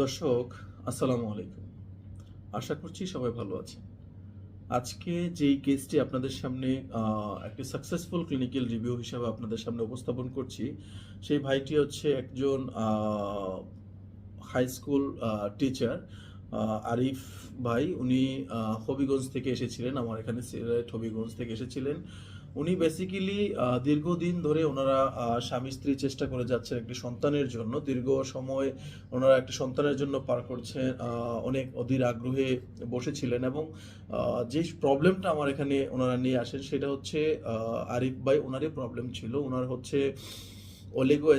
দর্শক, আসসালামু আলাইকুম। আশা করছি সবাই ভালো আছে আজকে যেই কেসটি আপনাদের সামনে একটি সাকসেসফুল ক্লিনিক্যাল রিভিউ হিসাবে আপনাদের সামনে উপস্থাপন করছি, সেই ভাইটি হচ্ছে একজন হাই স্কুল টিচার আরিফ ভাই। উনি হবিগঞ্জ থেকে এসেছিলেন, আমার এখানে হবিগঞ্জ থেকে এসেছিলেন। উনি বেসিক্যালি দীর্ঘদিন ধরে ওনারা স্বামী স্ত্রী চেষ্টা করে যাচ্ছেন একটি সন্তানের জন্য। দীর্ঘ সময় ওনারা একটি সন্তানের জন্য পার করছেন অনেক অধীর আগ্রহে বসেছিলেন এবং যে প্রবলেমটা আমার এখানে ওনারা নিয়ে আসেন সেটা হচ্ছে আরিফ ভাই, ওনারই প্রবলেম ছিল। ওনার হচ্ছে অলিগো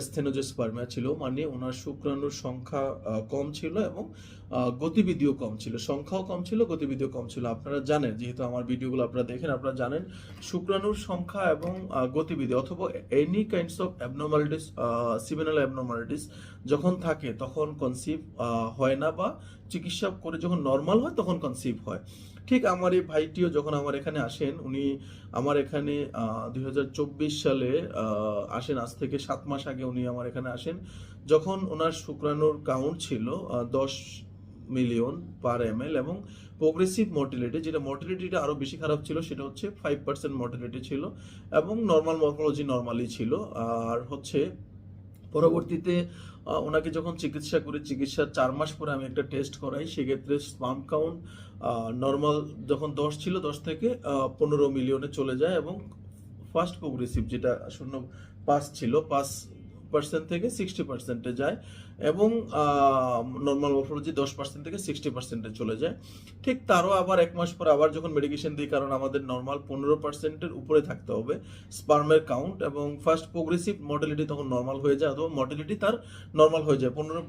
স্পেরমিয়া ছিল মানে ওনার শুক্রাণুর সংখ্যা কম ছিল এবং গতিবিধিও কম ছিল। সংখ্যাও কম ছিল, গতিবিধিও কম ছিল। আপনারা জানেন, যেহেতু আমার ভিডিওগুলো আপনারা দেখেন, আপনারা জানেন, শুক্রাণুর সংখ্যা এবং গতিবিধি অথবা any kinds of abnormalities seminal abnormalities যখন থাকে, তখন কনসিভ হয় না বা চিকিৎসা করে যখন নর্মাল হয় তখন কনসিভ হয়। ঠিক আমার এই ভাইটিও যখন আমার এখানে আসেন, উনি আমার এখানে দু হাজার চব্বিশ সালে আসেন আজ থেকে সাত মাস আগে উনি আমার এখানে আসেন। যখন ওনার শুক্রাণুর কাউন্ট ছিল দশ মিলিয়ন পার এম এল এবং প্রোগ্রেসিভ মর্টিলিটি যেটা মর্টিলিটিটা আরও বেশি খারাপ ছিল, সেটা হচ্ছে ফাইভ পার্সেন্ট মর্টিলিটি ছিল এবং নর্মাল মর্ফোলজি নর্মালি ছিল। আর হচ্ছে পরবর্তীতে ওনাকে যখন চিকিৎসা করি, চিকিৎসার চার মাস পরে আমি একটা টেস্ট করাই। সেক্ষেত্রে স্পাম কাউন্ট নর্মাল যখন দশ ছিল, দশ থেকে পনেরো মিলিয়নে চলে যায় এবং ফার্স্ট প্রোগ্রেসিভ যেটা শূন্য পাস ছিল, পাঁচ পার্সেন্ট থেকে সিক্সটি পার্সেন্টে যায়। এবং নর্মাল মরফোলজি দশ পার্সেন্ট থেকে সিক্সটি পার্সেন্টে চলে যায়। ঠিক তারও আবার এক মাস পর আবার যখন মেডিকেশন দিই, কারণ আমাদের নর্মাল পনেরো পার্সেন্টের উপরে থাকতে হবে স্পার্মের কাউন্ট এবং ফার্স্ট প্রোগ্রেসিভ মর্টালিটি তখন নর্মাল হয়ে যায়, অথবা মর্টালিটি তার নর্মাল হয়ে যায়। পনেরো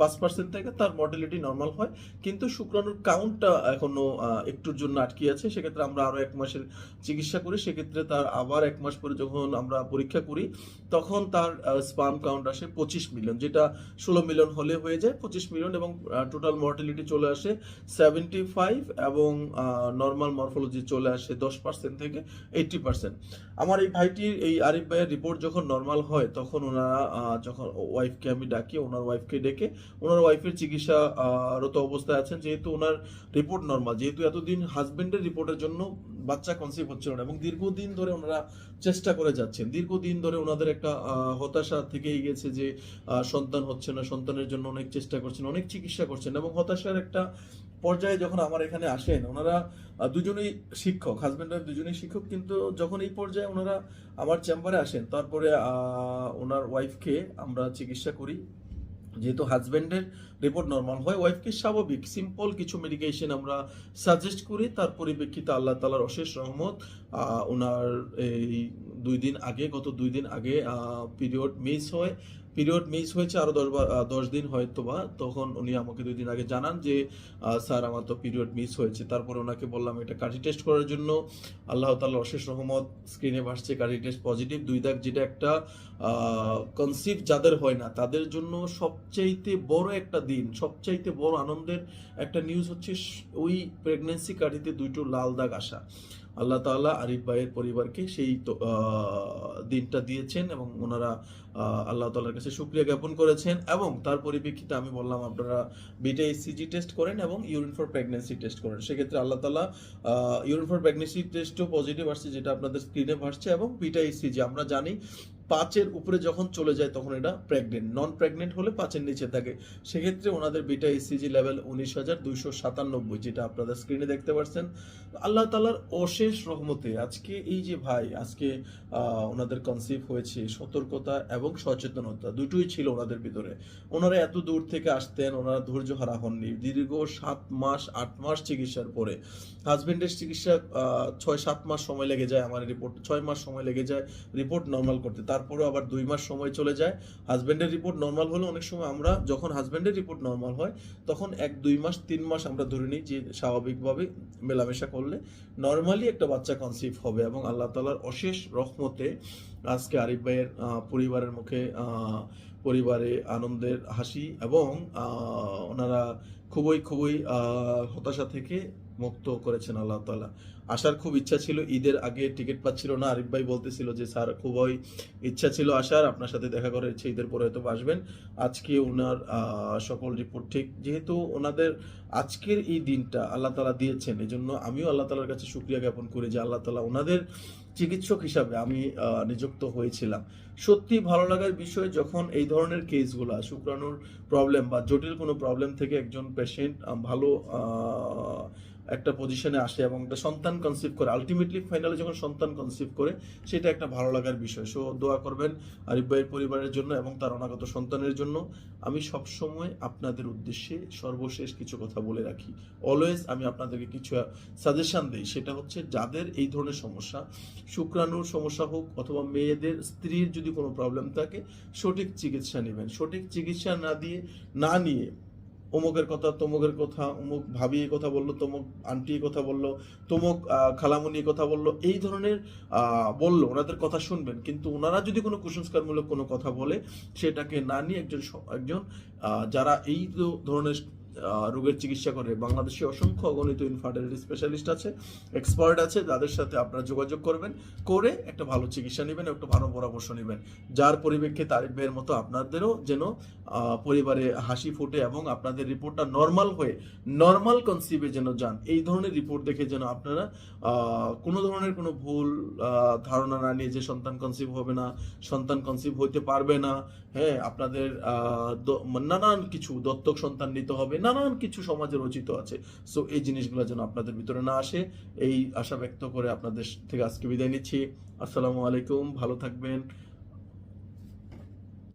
পাঁচ পার্সেন্ট থেকে তার মর্টালিটি নর্মাল হয়। কিন্তু শুক্রাণুর কাউন্টটা এখনও একটুর জন্য আটকে আছে। সেক্ষেত্রে আমরা আরও এক মাসের চিকিৎসা করি। সেক্ষেত্রে তার আবার এক মাস পরে যখন আমরা পরীক্ষা করি, তখন তার স্পার্ম কাউন্ট আসে পঁচিশ মিলিয়ন যেটা ষোলো মিলিয়ন হলে হয়ে যায় পঁচিশ মিলিয়ন এবং টোটাল মর্টালিটি চলে আসে সেভেন্টি ফাইভ এবং নর্মাল মরফোলজি চলে আসে দশ পার্সেন্ট থেকে এইটটি পার্সেন্ট আমার এই ভাইটির এই আরিফ ভাইয়ের রিপোর্ট যখন নর্মাল হয় তখন ওনারা যখন ওয়াইফকে আমি ডাকি ওনার ওয়াইফকে ডেকে ওনার ওয়াইফের চিকিৎসা আহ, রত অবস্থায় আছেন যেহেতু ওনার রিপোর্ট নর্মাল যেহেতু এতদিন হাজবেন্ডের রিপোর্টের জন্য বাচ্চা কনসিভ হচ্ছিল না এবং দীর্ঘদিন ধরে ওনারা চেষ্টা করে যাচ্ছেন। দীর্ঘদিন ধরে ওনাদের একটা হতাশা থেকেই গেছে যে সন্তান হচ্ছে না, সন্তানের জন্য অনেক চেষ্টা করছেন, অনেক চিকিৎসা করছেন এবং হতাশার একটা পর্যায়ে যখন আমার এখানে আসেন, ওনারা দুজনেই শিক্ষক হাজবেন্ড ওয়াইফ দুজনেই শিক্ষক, কিন্তু যখন এই পর্যায়ে ওনারা আমার চেম্বারে আসেন, তারপরে ওনার ওয়াইফকে আমরা চিকিৎসা করি। যেহেতু হাজব্যান্ডের রিপোর্ট নর্মাল হয় ওয়াইফকে স্বাভাবিক সিম্পল কিছু মেডিকেশন আমরা সাজেস্ট করি। তার পরিপ্রেক্ষিতে আল্লাহ তালার অশেষ রহমত ওনার এই দুই দিন আগে, গত দুই দিন আগে পিরিয়ড মিস হয়। পিরিয়ড মিস হয়েছে আরও দশ দশ দিন হয়তো বা। তখন উনি আমাকে দুই দিন আগে জানান যে স্যার, আমার তো পিরিয়ড মিস হয়েছে। তারপরে ওনাকে বললাম, এটা কাঠি টেস্ট করার জন্য আল্লাহ তাল্লাহ অশেষ রহমত, স্ক্রিনে ভাসছে কাঠি টেস্ট পজিটিভ, দুই দাগ যেটা একটা কনসিভ যাদের হয় না, তাদের জন্য সবচাইতে বড় একটা দিন, সবচাইতে বড় আনন্দের একটা নিউজ হচ্ছে, ওই প্রেগনেন্সি কাঠিতে দুইটো লাল দাগ আসা। আল্লাহ তাল্লাহ আরিফ ভাইয়ের পরিবারকে সেই দিনটা দিয়েছেন এবং ওনারা আল্লাহ তাল্লার কাছে সুক্রিয়া জ্ঞাপন করেছেন এবং তার পরিপ্রেক্ষিতে আমি বললাম, আপনারা বিটা এসসিজি টেস্ট করেন এবং ইউরিন ফর প্রেগনেন্সি টেস্ট করেন। সেক্ষেত্রে আল্লাহ তালা ইউরিন ফর প্রেগনেন্সি টেস্টও পজিটিভ আসছে, যেটা আপনাদের স্ক্রিনে ভাসছে এবং বিটা এসসিজি আমরা জানি পাঁচের উপরে যখন চলে যায় তখন এটা প্রেগনেন্ট নন প্রেগনেন্ট হলে পাঁচের নিচে থাকে। সেক্ষেত্রে ওনাদের বিটা ইসিজি লেভেল উনিশ হাজার দুইশো সাতানব্বই, যেটা আপনাদের স্ক্রিনে দেখতে পাচ্ছেন। আল্লাহ তালার অশেষ রহমতে আজকে এই যে ভাই, আজকে ওনাদের কনসিভ হয়েছে সতর্কতা এবং সচেতনতা, দুটোই ছিল ওনাদের ভিতরে। ওনারা এত দূর থেকে আসতেন, ওনারা ধৈর্য হারা হননি। দীর্ঘ সাত মাস, আট মাস চিকিৎসার পরে। হাজবেন্ডের চিকিৎসা ছয়, সাত মাস সময় লেগে যায়, আমার রিপোর্ট ছয় মাস সময় লেগে যায় রিপোর্ট নর্মাল করতে। তারপরেও আবার দুই মাস সময় চলে যায়। হাজব্যান্ডের রিপোর্ট নর্মাল হলে অনেক সময় আমরা যখন হাজবেন্ডের রিপোর্ট নর্মাল হয়, তখন এক, দুই মাস, তিন মাস আমরা ধরে নিই যে স্বাভাবিকভাবে মেলামেশা করলে নর্মালি একটা বাচ্চা কনসিভ হবে এবং আল্লাহ তালার অশেষ রহমতে আজকে আরিফ ভাইয়ের পরিবারের মুখে পরিবারে আনন্দের হাসি এবং ওনারা খুবই খুবই হতাশা থেকে মুক্ত করেছেন আল্লাহ তালা আসার খুব ইচ্ছা ছিল, ঈদের আগে টিকিট পাচ্ছিল না। আরিফ ভাই বলতেছিল যে, স্যার, খুবই ইচ্ছা ছিল আসার, আপনার সাথে দেখা করার ইচ্ছে ঈদের পরে হয়তো আসবেন। আজকে ওনার সকল রিপোর্ট ঠিক, যেহেতু ওনাদের আজকের এই দিনটা আল্লাহ তালা দিয়েছেন এই জন্য আমিও আল্লাহ তালার কাছে শুক্রিয়া জ্ঞাপন করি যে, আল্লাহ তালা ওনাদের চিকিৎসক হিসাবে আমি নিযুক্ত হয়েছিলাম। সত্যি ভালো লাগার বিষয় যখন এই ধরনের কেসগুলা শুক্রাণুর প্রবলেম বা জটিল কোনো প্রবলেম থেকে একজন পেশেন্ট ভালো একটা পজিশনে আসে এবং একটা সন্তান কনসিভ করে। আলটিমেটলি ফাইনালে যখন সন্তান কনসিভ করে, সেটা একটা ভালো লাগার বিষয়। সো দোয়া করবেন আরিফ ভাইয়ের পরিবারের জন্য এবং তার অনাগত সন্তানের জন্য। আমি সবসময় আপনাদের উদ্দেশ্যে সর্বশেষ কিছু কথা বলে রাখি। অলওয়েজ আমি আপনাদেরকে কিছু সাজেশন দিই। সেটা হচ্ছে, যাদের এই ধরনের সমস্যা, শুক্রাণুর সমস্যা হোক অথবা মেয়েদের স্ত্রীর যদি কোনো প্রবলেম থাকে, সঠিক চিকিৎসা নেবেন। সঠিক চিকিৎসা না দিয়ে, না নিয়ে অমুকের কথা, তমুকের কথা অমুক ভাবি কথা বলল, তমুক আন্টি কথা বলল, তমুক খালামুনি কথা বলল, এই ধরনের বলল, ওনাদের কথা শুনবেন। কিন্তু ওনারা যদি কোনো কুসংস্কারমূলক কোনো কথা বলে, সেটাকে না নিয়ে একজন একজন যারা এই ধরনের রোগের চিকিৎসা করে। বাংলাদেশে অসংখ্য অগণিত ইনফার্টিলিটি স্পেশালিস্ট আছে এক্সপার্ট আছে, যাদের সাথে আপনারা যোগাযোগ করবেন, করে একটা ভালো চিকিৎসা নেবেন, একটা ভালো পরামর্শ নেবেন। যার পরিপ্রেক্ষিতে তারিফ ভাইয়ের মতো আপনাদেরও যেন পরিবারে হাসি ফুটে এবং আপনাদের রিপোর্টটা নর্মাল হয়ে নর্মাল কনসিভে যেন যান, এই ধরনের রিপোর্ট দেখে যেন আপনারা কোনো ধরনের কোনো ভুল ধারণা না নিয়ে যে সন্তান কনসিভ হবে না, সন্তান কনসিভ হইতে পারবে না হ্যাঁ আপনাদের নানান কিছু দত্তক সন্তান নিতে হবে নানান কিছু সমাজে রচিত আছে। সো এই জিনিসগুলো যেন আপনাদের ভিতরে না আসে, এই আশা ব্যক্ত করে আপনাদের থেকে আজকে বিদায় নিচ্ছি। আসসালামু আলাইকুম, ভালো থাকবেন।